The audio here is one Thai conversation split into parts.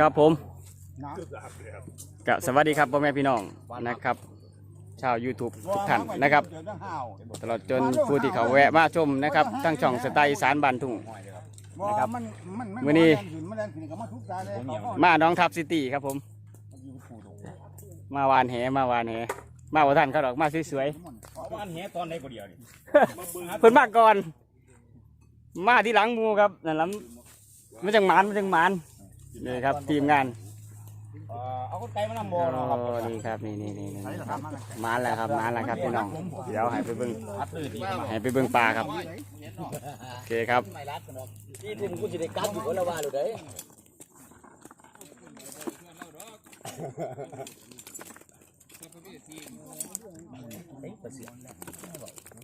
ครับผมนะกสวัสดีครับพ่อแม่พี่น้องนะครับ ชาว YouTube ทุกท่านนะครับเดี๋ยวต้องห้าวตลอดจนผู้ที่เขาแวะมาชมนะครับทั้งช่องสไตล์อีสานบ้านทุ่งนะครับมันมันมื้อนี้มันแรงขึ้นก็มาทุกตาเลยเขาก็มาน้องทับซิตี้ครับผม มาวานแหมาวานแหมาว่าท่านเขาดอกมาสวยบ้านแหตอนไหนก็เดียวนี่ๆเพิ่นมาก่อน มาที่หลังหมูครับนั่นลำมันจังหมานมันจังหมาน นี่ครับทีมงานเอ่อเอาคนไกลมานำโอ้บ่เนาะครับนี่ครับนี่นี่นี่นี่ใช้นี่ทำมันมาแล้วครับมาแล้วครับพี่น้องเดี๋ยวให้ไปเบิ่งอัดตื้อที่มาให้ไปเบิ่งปลาครับโอเคครับที่ทุ่มกูสิได้กัดอยู่คนละว่าเลยเด้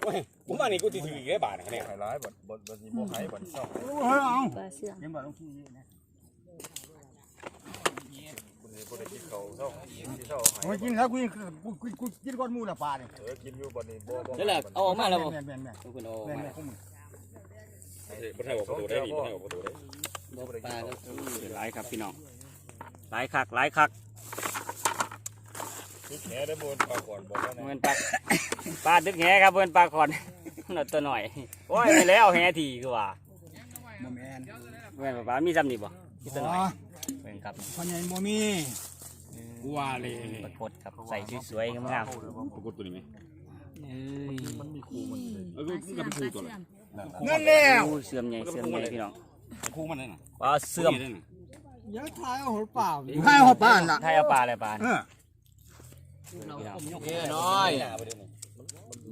โอ้ยผมว่านี่กูสิถืออีกได้บาทนะเนี่ยร้ายบดบดบดสีโมไข่บดซ่องเฮ้ยเอาปลาเสื่อมเห็นบ่ลงที่นี่นะ บดสีบดกินเขาซ่องที่เท่าไข่โอ้ยกินแล้วกูยังกูกูกูกินก้อนหมูละปลาเนี่ยเออกินอยู่บดนี่บ่บ่นั่นแหละเอาออกมาแล้วบ่แม่นแม่นแม่นคุณเอาออกแม่นมาแม่นพวกมึงบ่ได้ออกประตูได้ดิบ่ได้ออกประตูได้ปลาหลายครับพี่น้องหลายคักหลายคักทุกแหได้บนปลาก่อนบอกว่าเงินปลาปลาดึกแหครับเงินปลาคอนหน่อยตัวหน่อยโอ้ยไม่แล้วแหทีคือว่าบ่แม่นเงินปลามีซ้ำนี่บ่มีตัวหน่อยอ๋อเงิน ครับพันใหญ่บ่มีกูว่าเลยปรากฏครับใส่สวยๆงามปรากฏตัวนี้ไหมๆเอ้ยเออกูกับคู่ตัวละนั่นแล้วโอ้ยเสื่อมใหญ่เสื่อมใหญ่พี่น้องคู่มันนั่นน่ะปลาเสื่อมอย่าทายเอาหัวเปล่าให้หัวปลาน่ะไทยเอาปลาอะไรปลาเออพี่น้องเอ้น้อย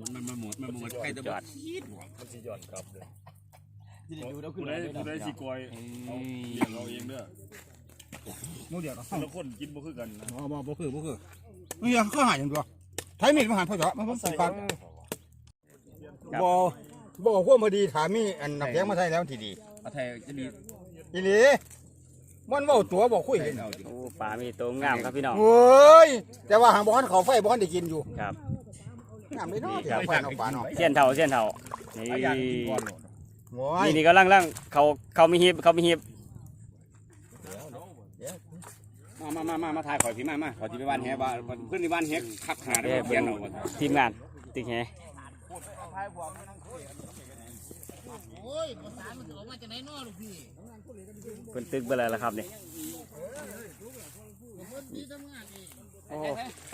มันมันหมดมันหมดใครจะจอดมันสีหย่อนกลับเลยดูแล้วขึ้นผู้ใดผู้ใดสิกอยเอ้เอายเลี้ยงเราเองเด้อห มูเดียวก็แต่ละคนกินบ่คือกันนะบ่บ่บ่คือบ่คือนี่ยังเข้าหาอย่างตัวไทยมีดมาหาพ่อจ๋ามาผมใส่ก่อนบ่บ่ควบพอดีถามมีอันนับแยงมาใส่แล้วทีดีอาไทยจะดีอีหลีมันเว้าตัวบ่คุยกันโอ้ปลามีตัวงามครับพี่น้องโอ้ยแต่ว่าหางบ่ทันเขาไฟบ่ทันได้กินอยู่ครับงามเลยเนาะที่เอาไฟเอาปลาเนาะเสี้ยนเท่าเสี้ยนเท่านี่อยากกินก่อนโหลดโอ้ยนี่นี่ก็ล่างล่างเขาเขามีหีบเขามีหีบ มามามามามาถ่ายขอยพี่มามาขอที่ไปบ้านแฮบ้านเพื่อนที่บ้านแฮคักหาได้เขียนเอาทีมงานติงแหเป็นตึกไปเลยละครับนี่โอ้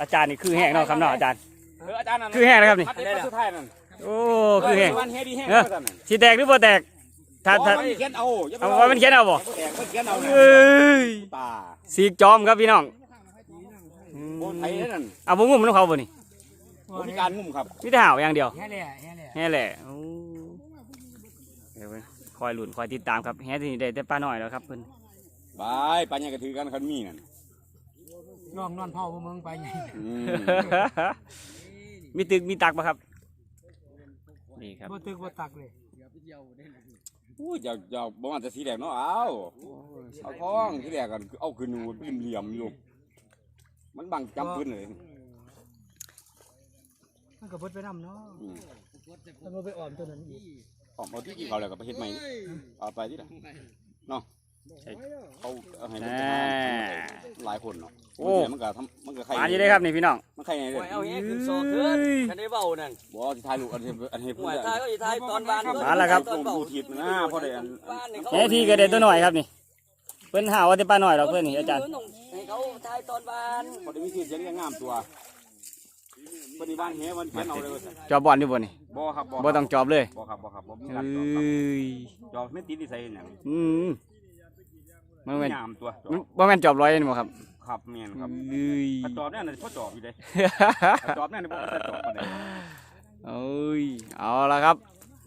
อาจารย์นี่คือแห้งเนาะครับเนาะอาจารย์เอออาจารย์นั่นคือแห้งนะครับนี่พัดเด็ดสุดท้ายนั่นโอ้คือแห้งบ้านแฮดีแฮเออสีแตกหรือบ่แตกถ้าถ้าถ้าเขียนเอาเอาไว้มันเขียนเอาบ่แตกเขียนเอาเอ้ยตา สีกจอมครับพี่น้องอืมโอนไทยนั่นเอาบ่งุ่มน้ำเขาบ่นี่บริการงุ่มครับมีแต่ห่าวอย่างเดียวแฮ่แหละแฮ่แหละแฮ่แหละโอ้เดี๋ยวเพิ่นคอยหลุนคอยติดตามครับแฮ่ที่นี่ได้แต่ปลาหน่อยแล้วครับเพิ่นบายปัญญากระถือกันคันมีนั่นน้องนอนเผาพวกมึงไปไงอืมมีตึกมีตักปะครับนี่ครับ บ่ตึกบ่ตักเลย อู้ยอย่าอย่าบ่มันจะสีแดงเนาะเอาเอาท้องสีแดงกันเอาคือหนูเป็นเหลี่ยมอยู่มันบังจำพื้นเลยมันก็เบิดไปนำเนาะอืมแล้วบ่ไปออมตัวนั้นอีกออกมาที่กินเขาวแล้วก็ไปเฮ็ดใหม่นี่เอาไปที่ไหนเนาะใช่เขาเอาให้มันแน่หลายคนเนาะโอ้มันก็ทำมันก็ใครปลาอยู่ได้ครับนี่พี่น้อง มันใครไงเลยเอาแง่ขึ้นซอกเถิดคันได้เบ้านั่นบ่ที่ถ่ายรูปอันนี้อันนี้หพูดวยได้ทายก็สิทายตอนบ้านมาแล้วครับ ตอนเบ้าดูทิศนะเพราะได้อันบ้านนี่เขาแฮ่ที่ก็ได้ตัวหน่อยครับนี่ เพิ่นหาว่าแต่ปลาหน่อยหรอกเพิ่นนี่อาจารย์ต้องให้เขาทายตอนบ้านพอได้มีชื่อเสียงงามตัวปฏิบัติเฮวันเขียนเอาเลยว่าซั่นจอบบอลอยู่บ่นี่บ่ครับบ่ต้องจอบเลยบ่ครับบ่ครับบ่มีเอการจอบครับ้ยจอบไม่ติดนิสัยหยังอืมมันแม่นงามตัวจอมันบบ่แม่นจอบร้อยนี่บ่ครับ ครับแม่นครับเอ้ยถ้าจอบเนี่ยน่ะพ่อจอบอยู่เด้ถ้าจอบเนี่ยน่ะบ่ได้จอบปานใดเอ้ยเอาละครับ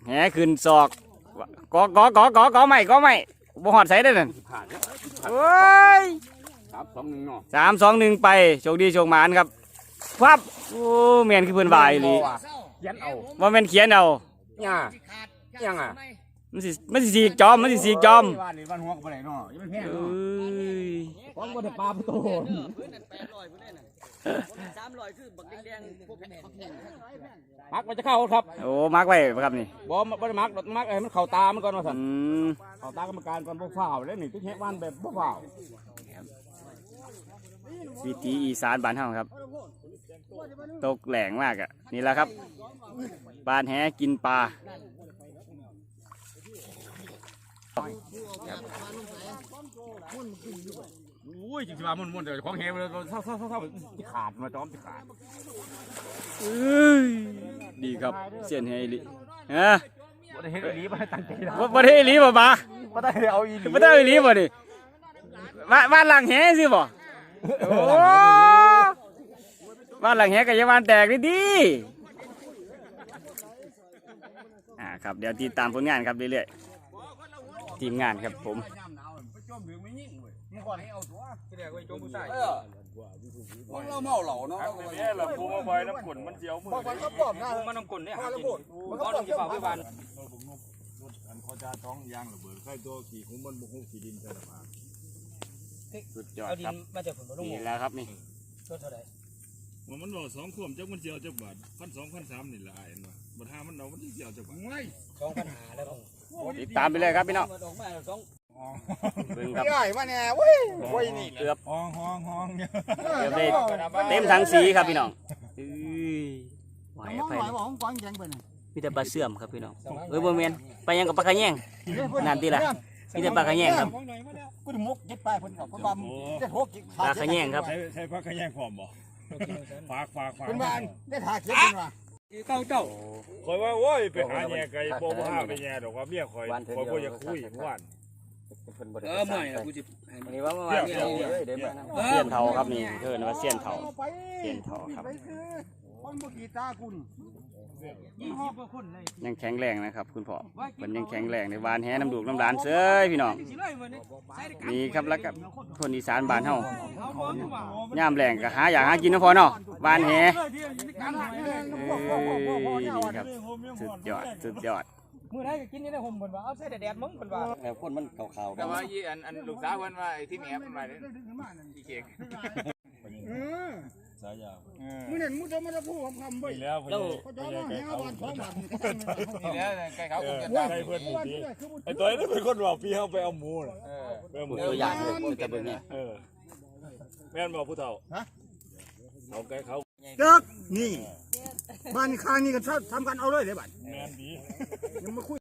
แหขึ้นศอกกอกอกอกอกอใหม่กอใหม่บ่หอดใส่ได้อนั่นสิผ่านเนี่ยโอ้ยครับสองหนึ่งเนาะสามสองหนึ่งไปโชคดีโชคหมานครับพับโอ้แม่นคือเพิ่นวายเลยเขียนเอาว่าแม่นเขียนเอาย่ายังอะ มันสิมันสิสีกจอมมันสิสีกจอมบ้านนี่บ้านหัวก็บ่ได้เนาะยังมันแพงเอ้เนาะยของบ่ได้ปลาประตูพื้นนั่น800พุ่นนั่นน่ะ300คือบักแดงๆพวกแข็งมักมันจะเข้าครับโอ้มาร์กไว้ปะครับนี่บ่บ่ได้มักดอกมักให้มันเข้าตามันก่อนว่าซั่นอืมเข้าตากรรมการก่อนบ่ฟ้าวแล้วนี่ทุกแฮะบ้านแบบบ่ฟ้าววิถีอีสานบ้านเฮาครับ ตกแหลงมากอะนี่แหละครับปานแหกินปลา อุ้ยจริงๆว่ามันมันเดี๋ยวของแห้งเลยเท่าเท่าเท่าที่ขาดมาจอมที่ขาดเอ้ยดีครับเสียนแหอีหลิฮะบ่ได้เห็นอีหลีบ่ได้ตั้งใจนะบ่บ่ได้อีหลีบ่บาบ่ได้เอาอีหลีบ่ได้อีหลีบ่นี่บ้านบ้านหลังแหสิบ่โอ้บ้านหลังแหก็อย่าบ้านแตกดิดีอ่าครับเดี๋ยวติดตามผลงานครับเรื่อยๆ ทีมงานครับผม เราเมาเหล่าเนาะเนี่ยเราปูมาไว้น้ำกลนมันเจียวมือมันก็ปลอมนะมันน้ำกลนเนี่ยพอหาแล้วกินพูดมันก็ปลอมจะฝากไว้บ้านอันเขาจะท้องยางระเบิดใครตัวขี่ของมันบุกขี่ดินใช่หรือเปล่าสุดยอดเอาดิครันบมาจากผลมะม่วนี่งแหล้วครับนี่ต้นเท่าไหร่ว่ามันบอกสองขวมจักมันเจียวจักบาทพันสองพันสามนี่ละไอ้มาบัดห้ามันเอามันเจียวจักบาท สองปัญหาแล้วก็ ติดตามไปเลยครับพี่น้องมันออกมาสองเบิ่งครับ ใหญ่มาแน่เว้ยเว้ยนี่เกือบห้องห้องห้องเนี่ยเกือบได้เต็มทั้งสีครับพี่น้องเอ้ยไหวมองไปหน่อยว่าของกวางแข็งไปนี่มีแต่ปลาเสื่อมครับพี่น้องเอ้ยบ่แม่นไปยังกับปลากระแยงนั่นติล่ะมีแต่ปลากระแยงครับกูจะมุกยึดไปเพิ่นกับเพิ่นว่าได้หกกิปลากระแยงครับใช้ใช้พักขยันพร้อมบ่ฝากฝากฝากเพิ่นว่าได้ทาเข็มเพิ่นว่า เก้าเจ้าคอยว่าโอ้ยไปหาแย่ไก่บ่บ่ห้าไปแย่ดอกว่าเมียคอยคอยบ่อยากคุยเมื่อวานเออเมื่อยแล้วกูจะวันนี้ว่าเมื่อวานเนี่ยเสี้ยนเทาครับนี่เอิ้นว่าเสี้ยนเทาไปเสี้ยนเทาครับไป คือคนบ่กี่ตาคุณยี่สิบกว่าคนเลยยังแข็งแรงนะครับ คุณพ่อมันยังแข็งแรงในวานแหน้ำดูกน้ำหลานเซ้ยพี่น้องสิเลยวันนี้ใส่ได้นี่ครับแล้วกับคนอีสานบ้านเฮาเอาบ่อยู่ว่าย่ามแรงก็หาอยากหากินนะพ่อเนาะวานแหเออเดี๋ยวอยู่ในการหน่อยเลยเอ้ยนี่ครับสุดยอดสุดยอดมื้อใดก็กินอยู่ในห่มเพิ่นว่าเอาใส่แดดๆมึงเพิ่นว่าแล้วคนมันขาวๆแต่ว่าอีอันอันลูกสาวเพิ่นว่าไอ้ที่แม่เพิ่นว่าเนี่ยอีเค้กเออ สายยาวมื้อนั้นมึงจะมาพูดคำๆเว้ยนี่แล้วเพิ่นเขาจะมาให้เอาบาทสองบาทนี่ก็ตั้งนี่แหละไก่เขาคงจะใช่เพิ่นดีไอ้ตัวนี้เป็นคนบอกพี่เฮาไปเอาหมูน่ะเออไปเอาหมูตัวอย่างเลยจะเบิ่งนี่เออแม่นบอกผู้เฒ่าเอาไก่เขาเด็กนี่บ้านข้างนี่ก็ทำกันเอาเลยเด้บัดแม่นดียังมาคุ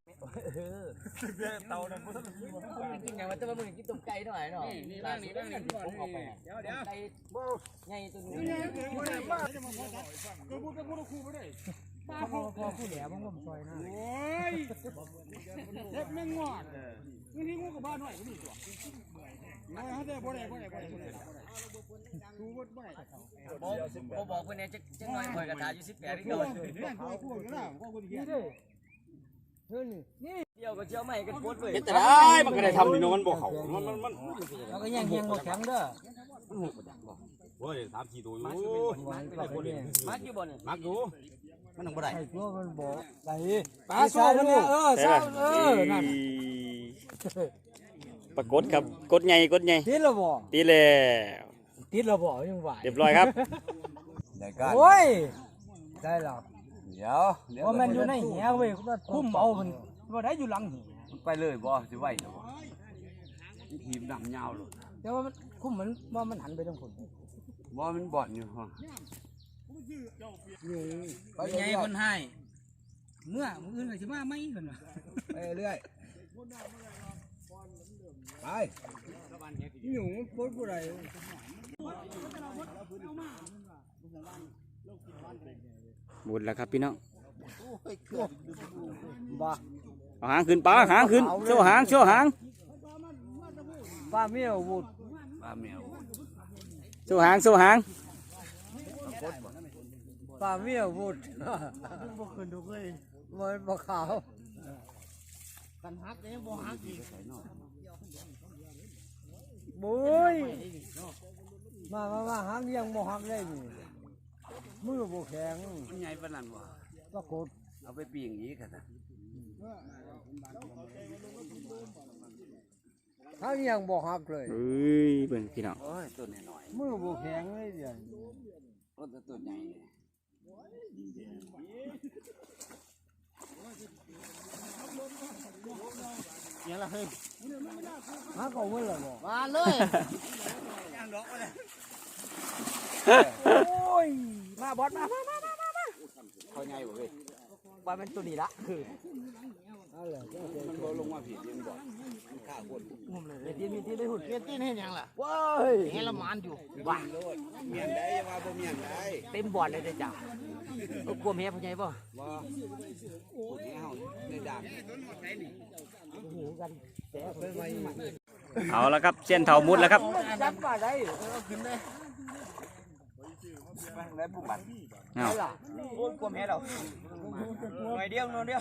ยกินอย่างว่าแต่ว่ามึงกินต้มไก่หน่อยเนาะนี่นั่งนี่นั่งนี่ผมเอาไปเดี๋ยวเดี๋ยวไก่ใหญ่ตัวนี้ป้าพอพอผู้แหลมผมซอยหน้าโอ้ยเด็กแม่งงอดบางทีงูกับบ้านหน่อยก็มีตัวน้อยฮะแต่บ่ได้บ่ได้บ่ได้บ่ได้ดูบ่บ่ได้ผมบอกเพิ่นเนี่ยจะจะน้อยคอยกระทาอยู่18นี่เดี๋เก่ายวพวกพวกอยู่แล้วพวกคนเดียว เดียวก็เจียวใหม่กันโคตรเลยเฮ็ดแต่ได้มันก็ได้ทำนี่เนาะมันบ่เข้ามันมันมันแล้วก็ยังยังบ่แข็งเด้อโอ้ยสามสี่ตัวอยู่มักอยู่บ่นี่มักอยู่มันต้องบ่ได้ตัวมันบ่ได้ปลาโซ่มันเออใช่ซ่าป่ะเออนั่นปรากฏครับกดใหญ่กดใหญ่ติดแล้วบ่ตีแล้วติดแล้วบ่ยังว่าเรียบร้อยครับได้กันโอ้ยได้แล้วเดี๋ยวเดี๋ยวว่ามันอยู่ในแหเว้ยว่าคุ้มเอามัน บ่ได้อยู่หลังแหไปเลยบ่สิไหวเนาะทีมดำยาวเลยแต่ว่ามันคุ้มมันว่ามันหันไปทางคนบ่มันบ่อนอยู่ฮะไปไงคนให้เมื่อมื้ออื่นก็สิมาไหมเพิ่นว่าไปเรื่อยไปหนูมันพูดผู้ใดบุญแล้วครับพี่น้องบ่ เอาหางขึ้นปลาหางขึ้นโชว์หางโชว์หางป้าเมียววุดปลาแมวโชว์หางโชว์หางป้าเมียววุดบ่ขึ้นทุกเลยมันบ่ขาวกันฮักยังบ่ฮักอีกบุ้ยมามามาฮักยังบ่ฮักได้นี่มือบ่แข็งมันใหญ่ปานนั้นบ่ปรากฏเอาไปปิ้งอีกอะนะ ฮักยังบ่ฮักเลยเอ้ยเบิ่งพี่น้องโอ้ยตัวน้อยมือบ่แข็งเลยเดี๋ยวๆตัวตัวใหญ่เนี่ยฮักเอาไว้แล้วบ่มาเลยเมาบอสมามามามามาเขาใหญ่บ่เว้ยบอสเป็นตัวนี้ละคือ มันบ่ลงมาผิดเรียนบ่มันฆ่าคนเมียตีนมีตีนได้หุ่นเมียตีนให้ยังล่ะว้ายเห็นละมานอยู่ว้าเมียนได้ว่าบ่เมียนได้เต็มบอลเลยเด้อจ้ะเอากลัวเมียพ่อใหญ่ป่ะบ่พูดให้เฮาในด่านหูกันแต่เพิ่นไว้เอาแล้วครับเส้นเถามุดแล้วครับจับมาได้เอาขึ้นได้ได้ผู้บัตรเอาล่ะโอ้ยกลัวเมียเราหน่อยเดียวหน่อยเดียว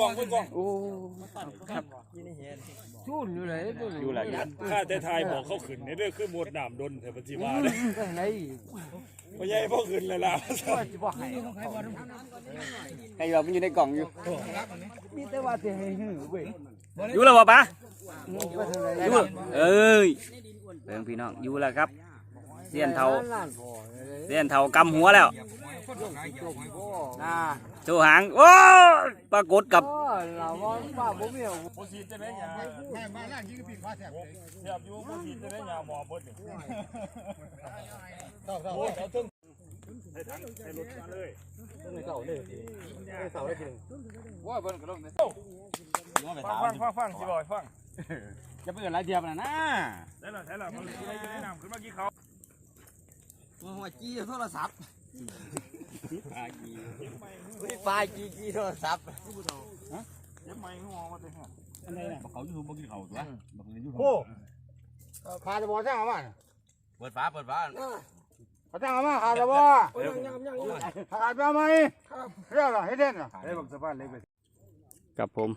กองโอ้ครับชูนอยู่ไหนตัวอยู่หลายอย่างข้าแต่ทายบอกเขาขึ้นในเรื่องคือหมดน้ำดนแต่ปฏิวัติไปทางไหนพ่อใหญ่พ่อขึ้นเลยล่ะว่าจะบอกให้ไอ้เรามันอยู่ในกล่องอยู่มีแต่ว่าจะให้หื้อเว้ยอยู่หรือเปล่าปะไปทางไหนอยู่เอ้ยเบิ่งพี่น้องอยู่แล้วครับเส้นเถาล้านพอเลยเส้นเถากำหัวแล้ว อ่าโชว์หางโอ้ยปรากฏกับก็เราว่าป้าบ่มีเอาโมสีจะได้ยาแม่มาล่างยิงก็ปีกฟ้าแสบเลยเทียบอยู่โมสีจะได้ยาหมอบดนี่เศร้าเศร้าโอ้ยเอาถึงให้ทั้งให้รถมาเลยว่าเพิ่นก็ลงเลยฟังฟังฟังฟังสิบ่อยฟังจะไปเอิ้นหลายเทียบน่ะนะได้ละได้ละมันสิได้อยู่ในน้ำขึ้นมากี่เขาหัวจี้โทรศัพท์ อากีปลาจี้จี้โทรศัพท์ยังไม่หัวมาแต่ฮะอันไหนน่ะเขาอยู่บ่กินข้าวตัวบ่กินอยู่โอ้ขาดบอลแจ้งมาเปิดฝาเปิดฝาเขาแจ้งมาขาดบอลขาดไปไหมเรื่องอะไรให้เด่นอะได้ผมสะพานเล็กไปกับผม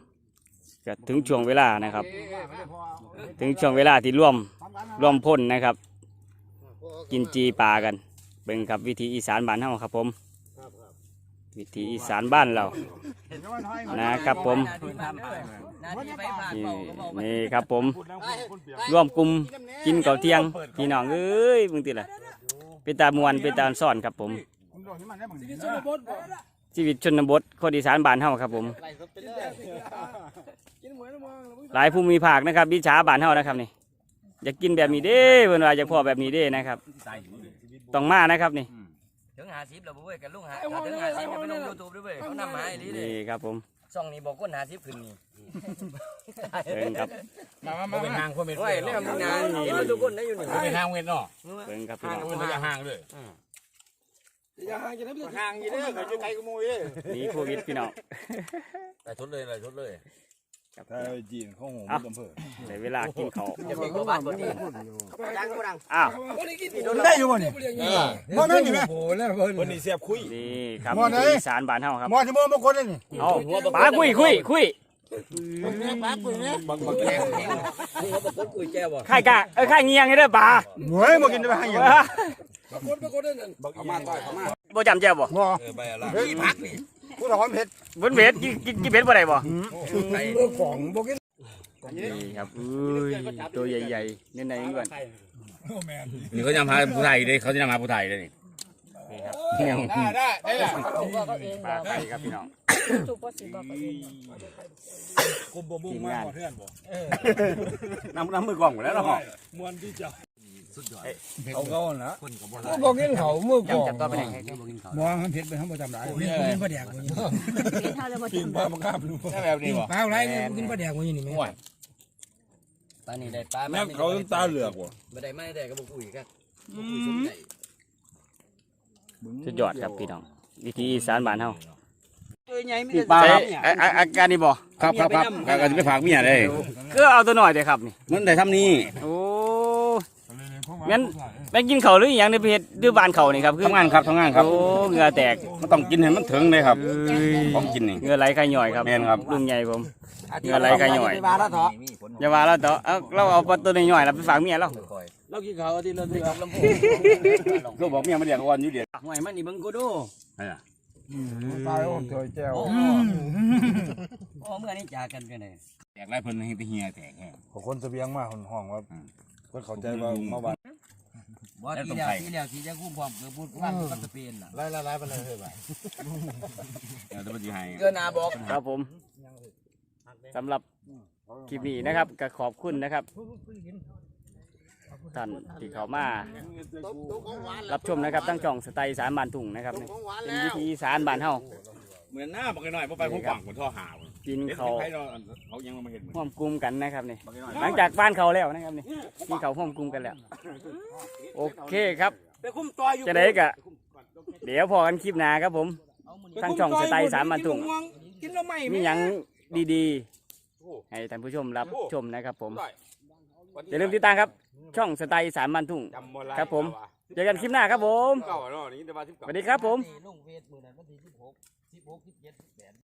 ก็ถึงช่วงเวลานะครับ ถึงช่วงเวลาที่ร่วมร่วมพ่นนะครับ กินจีปลากัน เบิ่งครับวิธีอีสานบ้านเฮาครับผม วิธีอีสานบ้านเรา นะครับผมนาทีไปผ่านนี่เบาก็เบาไปนี่ครับผมพูดนั่งพูดคนเปียกร่วมกลุ่มกินข้าวเที่ยงพี่น้องเอ้ยมึงติละเป็นตามวนเป็นตาซ่อนครับผมคุณโดนที่มันได้บางทีชีวิตชนบทคนอีสานบ้านเฮาครับผม หลายภูมิภาคนะครับวิชาบ้านเฮานะครับนี่อยากกินแบบนี้เด้เพิ่นว่าอยากพอแบบนี้เด้นะครับ ตายอยู่ดิต้องมานะครับนี่ ถึงหาสิบแล้วบ่เว้ยกันลุงหาถึงหาสิบไปลงยูทูบด้วยเว้ยเขานำมาให้ดีเลยนี่ครับผมช่องนี้บอกคนหาสิบขึ้นนี่เบิ่งครับมามาเป็นห่างคนเป็นโอ้ยเรื่องมึงนะเห็นทุกคนได้อยู่นี่เป็นห่างเว้นเนาะเบิ่งครับพี่ห่างน้องเว้นระยะห่างเลยห่างอยู่เด้อเขาจะไกลกูมูยเด้อหนีโควิดพี่น้องไปชดเลยเลยชดเลย ถ้าจีนเขาหงอะอำเภอในเวลากินข้าวจะเป็นบ้านคนนี้ดังกูดังอ้าวได้อยู่บ่นี่มอนั่นอยู่ไหมวันนี้เสียบคุยนี่ครับหมอไหนอีสานบ้านเฮาครับมอที่มือบางคนนี่เอาป๋าคุยคุยคุยบางบางแก่นี่เขาบอกคุยแก้วบ่ไข่กะเอ้ยไข่เงียงให้เด้อป๋าหน่วยมากินได้ให้ยังเขามาต่อยเขามาบ่จำแจ่วบ่มอเออไปอะไรเฮ้ยพักนี่ ผู้ถอนเผ็ดเบิ่นเบ็ดกินกินกินเบ็ดบ่ได้บ่ของบ่กินนี่ครับอุ้ยตัวใหญ่ๆนี่ไหนๆก่อนนี่เขาจะมาผู้ไทยเลยเขาจะมาผู้ไทยเลยนี่นี่ครับได้ได้ได้ละปลาไข่ครับพี่น้องจุปสิบอกกุมบ่มุ่งมากกว่าเพื่อนบ่น้ำน้ำมือกองหมดแล้วเนาะมวนที่จะเขาเขาน่ะคนกับบ่บ่กินเขามือก่อจำจับตัวไปไหนมอมันเผ็ดไปทั้งบ่จำได้กินปลาแดกถ้าเรามากินปลาบังคับรู้ใช่แบบนี้บ่ปลาอะไรกินปลาแดกนี่แม่ตอนนี้ได้ปลาแม่เขาตาเหลือกบ่ไม่ได้ไม่ได้ก็บอกคุยกันคุยสมใจสุดยอดครับพี่น้องวิธีอีสานบ้านเฮาตัวใหญ่ไม่ปลาได้ใช่อะอะอาการนี้บ่ครับครับครับก็จะไปฝากเมียเลยคือเอาตัวหน่อยเด้อครับนี่มันได้ทำนี่โอ้ งั้นแม่งกินข้าวหรืออหยังในเพจหรือบ้านเขานี่ครับคือทำงานครับทำงานครับโอ้เหงื่อแตกมันต้องกินให้มันถึงเลยครับเอ้ยของกินนี่ เหงื่อไหลไข่ย่อยครับแม่นครับ ลุงใหญ่ผม เหงื่อไหลไข่ย่อยปลาแล้วเถอะอย่าว่าเราต่อเอาเราเอาปลาตัวน้อยๆเราไปฝากเมียเราเรากินข้าวที่เราได้กับลำโพงก็บอกเมียมาเดียกวันอยู่เดียวห่วยมันนี่มึงกูดูปลาโอ้ถอยแก้วโอ้โอ้เมื่อนี้จากกันกันเลยแตกไรเพิ่นให้ไปเฮียแตกแห้งคนเสบียงมาห้องว่าเพิ่นเข้าใจว่าเมื่อวาน บ่ทีแล้วทีแล้วทีจะคุ้มพร้อมเกือบพูดว่ามันจะเป็นล่ะไล่ไล่ไล่ไปเลยเฮ้ยไปเดี๋ยวจะมาจีให้เกินนาบอกครับผมสำหรับคลิปนี้นะครับก็ขอบคุณนะครับท่านที่เขามารับชมนะครับตั้งจ่องสไตล์อีสารบานถุงนะครับนี่เป็นวิธีอีสานบานเฮาเหมือนหน้าบักหน่อยพอไปผมฝังผมท่อหาว กินเห็นเขาวใครเราเขายังมาเห็นร่วมกลุ่มกันนะครับนี่ บักหน่อยหลังจากบ้านเขาแล้วนะครับนี่กินเขาวร่วมกลุ่มกันแล้ว โอเคครับ ไปคุ้มตัวอยู่จะได้กะ เดี๋ยวพอกันคลิปหน้าครับผม ทางช่องสไตล์อีสารบานถุงกินแล้วไม่มีหยังดีๆ ให้ท่านผู้ชมรับชมนะครับผม อย่าลืมติดตามครับ ช่องสไตล์อีสานบ้านทุ่ง จำบ่ได้ครับผม เจอกันคลิปหน้าครับผม เก่าเนาะนี่แต่ว่าสิบสเก่า วัสดีครับผมลงเฟซมือนั้นวันที่16 16 17 18